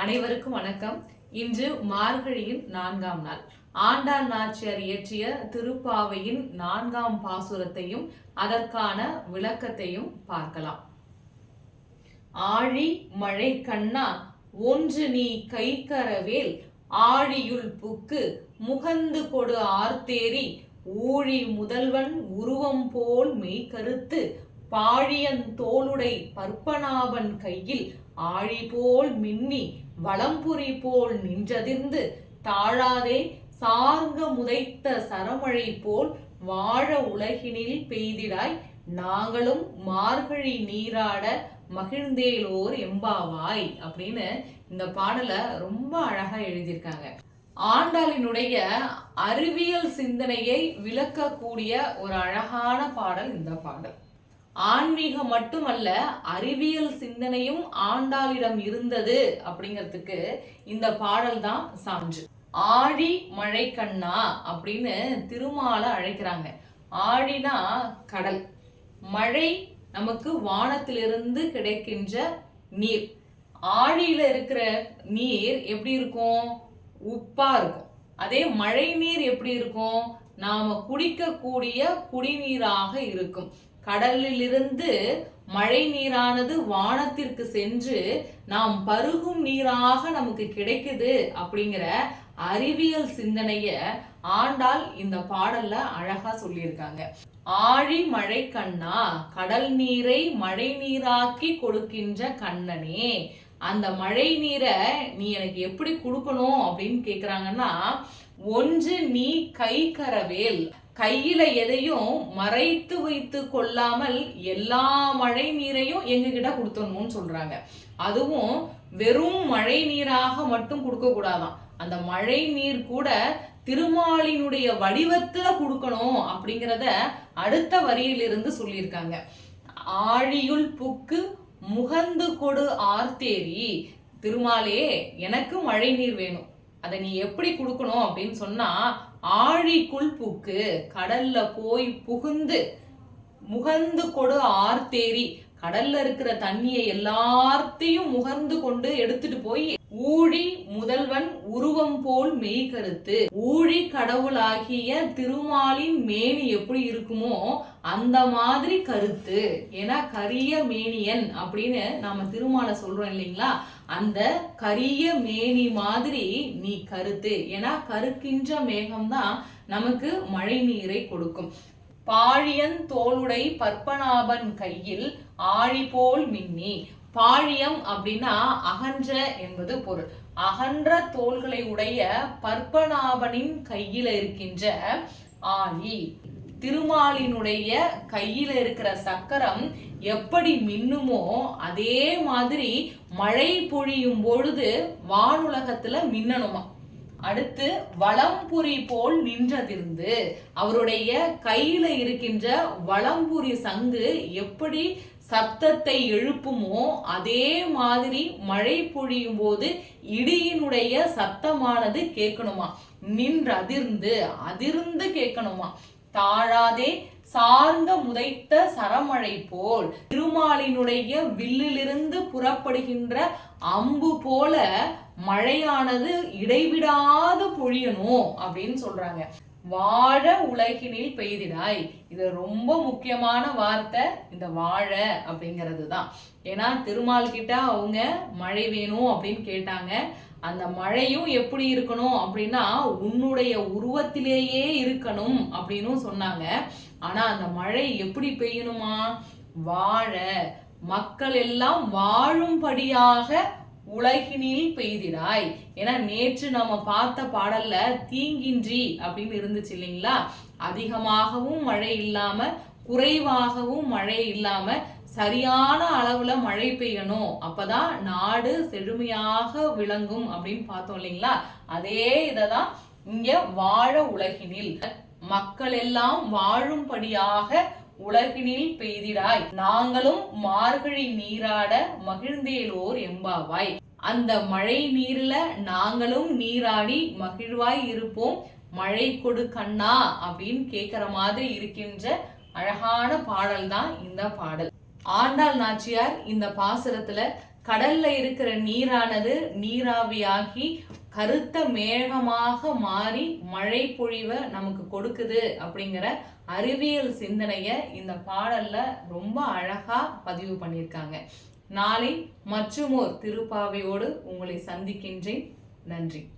அனைவருக்கும் வணக்கம். இன்று மார்கழியின் நான்காம் நாள். ஆண்டாள் நாச்சியார் இயற்றிய திருப்பாவையின் நான்காம் பாசுரத்தையும் அதற்கான விளக்கத்தையும் பார்க்கலாம். ஆழி மழை கண்ணா ஒன்று நீ கைக்கரவேல் ஆழியுள் புக்கு முகந்து கொடு ஆர்த்தேரி ஊழி முதல்வன் உருவம் போல் மெய்கருத்து பாழியன் தோளுடை பற்பனாபன் கையில் ஆழி போல் மின்னி வளம்புரி போல் நின்றதிர்ந்து தாழாதே சார்ங்க முதைத்த சரமழை போல் வாழ உலகினில் பெய்திடாய் நாங்களும் மார்கழி நீராட மகிழ்ந்தேலோர் எம்பாவாய் அப்படின்னு இந்த பாடலை ரொம்ப அழகா எழுதியிருக்காங்க. ஆண்டாளினுடைய அறிவியல் சிந்தனையை விளக்கக்கூடிய ஒரு அழகான பாடல் இந்த பாடல். ஆன்மீகம் மட்டுமல்ல அறிவியல் சிந்தனையும் ஆண்டாளிடம் இருந்தது அப்படிங்கிறதுக்கு இந்த பாடல் தான் சான்று. ஆழி மழை கண்ணா அப்படின்னு திருமாலை அழைக்கிறாங்க. ஆழினா கடல். மழை நமக்கு வானத்திலிருந்து கிடைக்கின்ற நீர். ஆழியில இருக்கிற நீர் எப்படி இருக்கும்? உப்பா இருக்கும். அதே மழை நீர் எப்படி இருக்கும்? நாம குடிக்கக்கூடிய குடிநீராக இருக்கும். கடலிலிருந்து மழை நீரானது வானத்திற்கு சென்று நாம் பருகும் நீராக நமக்கு கிடைக்குது அப்படிங்கிற அறிவியல் சிந்தனைய ஆண்டாள் இந்த பாடல்ல அழகா சொல்லியிருக்காங்க. ஆழி மழை கண்ணா கடல் நீரை மழை நீராக்கி கொடுக்கின்ற கண்ணனே அந்த மழை நீரை நீ எனக்கு எப்படி கொடுக்கணும் அப்படின்னு கேக்குறாங்கன்னா ஒன்று நீ கை கரவேல். கையில எதையும் மறைத்து வைத்து கொள்ளாமல் எல்லா மழை நீரையும் எங்ககிட்ட கொடுத்தணும்னு சொல்றாங்க. அதுவும் வெறும் மழை நீராக மட்டும் கொடுக்க கூடாதான். அந்த மழை நீர் கூட திருமாலினுடைய வடிவத்துல கொடுக்கணும் அப்படிங்கிறத அடுத்த வரியிலிருந்து சொல்லியிருக்காங்க. ஆழியுள் புக்கு முகந்து கொடு ஆர்த்தேரி. திருமாலே எனக்கு மழை நீர் வேணும். அதை நீ எப்படி கொடுக்கணும் அப்படின்னு சொன்னா ஆழிக்குள் புக்கு கடல்ல போய் புகுந்து முகந்து கொடு ஆர்த்தேரி. கடல்ல இருக்கிற தண்ணியை எல்லாத்தையும் முகர்ந்து கொண்டு எடுத்துட்டு போய் ஊழி முதல்வன் உருவம் போல் மெய் கருத்து. ஊழி கடவுளாகிய திருமாலின் மேனி எப்படி இருக்குமோ அந்த மாதிரி கருத்து. ஏன்னா கரிய மேனியன் அப்படின்னு நாம திருமாலை சொல்றோம் இல்லைங்களா? அந்த கரிய மேனி மாதிரி நீ கருத்து. ஏன்னா கருக்கின்ற மேகம்தான் நமக்கு மழை நீரை கொடுக்கும். பாழியன் தோளுடை பற்பனாபன் கையில் ஆழி போல் மின்னி. பாழியம் அப்படின்னா அகன்ற என்பது பொருள். அகன்ற தோள்களை உடைய பற்பனாபனின் கையில இருக்கின்ற ஆழி. திருமாலினுடைய கையில இருக்கிற சக்கரம் எப்படி மின்னுமோ அதே மாதிரி மழை பொழியும் பொழுது வானுலகத்துல மின்னணுமா? அடுத்து வளம்புரி போல் நின்றதிருந்து அவருடைய கையில இருக்கின்ற வளம்புரி சங்கு எப்படி சத்தத்தை எழுப்புமோ அதே மாதிரி மழை பொழியும் போது இடியினுடைய சத்தமானது கேட்கணுமா? நின்று அதிர்ந்து அதிர்ந்து கேட்கணுமா? தாழாதே சார்ந்த முதைத்த சரமழை போல். திருமாலினுடைய வில்லிலிருந்து புறப்படுகின்ற அம்பு போல மழையானது இடைவிடாது பொழியணும் அப்படின்னு சொல்றாங்க. வாழ உலகினில் பெய்திடாய். இது ரொம்ப முக்கியமான வார்த்தை இந்த வாழ அப்படிங்கிறது தான் ஏன்னா திருமால் கிட்ட அவங்க மழை வேணும் அப்படின்னு கேட்டாங்க. அந்த மழையும் எப்படி இருக்கணும் அப்படின்னா உன்னுடைய உருவத்திலேயே இருக்கணும் அப்படின்னு சொன்னாங்க. ஆனா அந்த மழை எப்படி பெய்யணுமா? வாழ. மக்கள் எல்லாம் வாழும்படியாக உலகினில் பெய்திடாய். ஏன்னா நேற்று நம்ம பார்த்த பாடல்ல தீங்கின்றி அப்படின்னு இருந்துச்சு இல்லைங்களா? அதிகமாகவும் மழை இல்லாம குறைவாகவும் மழை இல்லாம சரியான அளவுல மழை பெய்யணும். அப்பதான் நாடு செழுமையாக விளங்கும் அப்படின்னு பார்த்தோம் இல்லைங்களா? அதே இததான் இங்க வாழ உலகினில். மக்கள் எல்லாம் வாழும்படியாக உலகினில் பெய்திடாய். நாங்களும் மார்கழி நீராட மகிழ்ந்தேலோர் எம்பாவாய் அந்த மழை நீர்ல நாங்களும் நீராடி மகிழ்வாய் இருப்போம். மழை கொடு கண்ணா அப்படின்னு கேக்குற மாதிரி இருக்கின்ற அழகான பாடல் தான் இந்த பாடல். ஆண்டாள் நாச்சியார் இந்த பாசுரத்துல கடல்ல இருக்கிற நீரானது நீராவியாகி கருத்த மேகமாக மாறி மழை பொழிவை நமக்கு கொடுக்குது அப்படிங்கிற அறிவியல் சிந்தனைய இந்த பாடல்ல ரொம்ப அழகா பதிவு பண்ணியிருக்காங்க. நாளை மற்றுமோர் திருப்பாவையோடு உங்களை சந்திக்கின்றேன். நன்றி.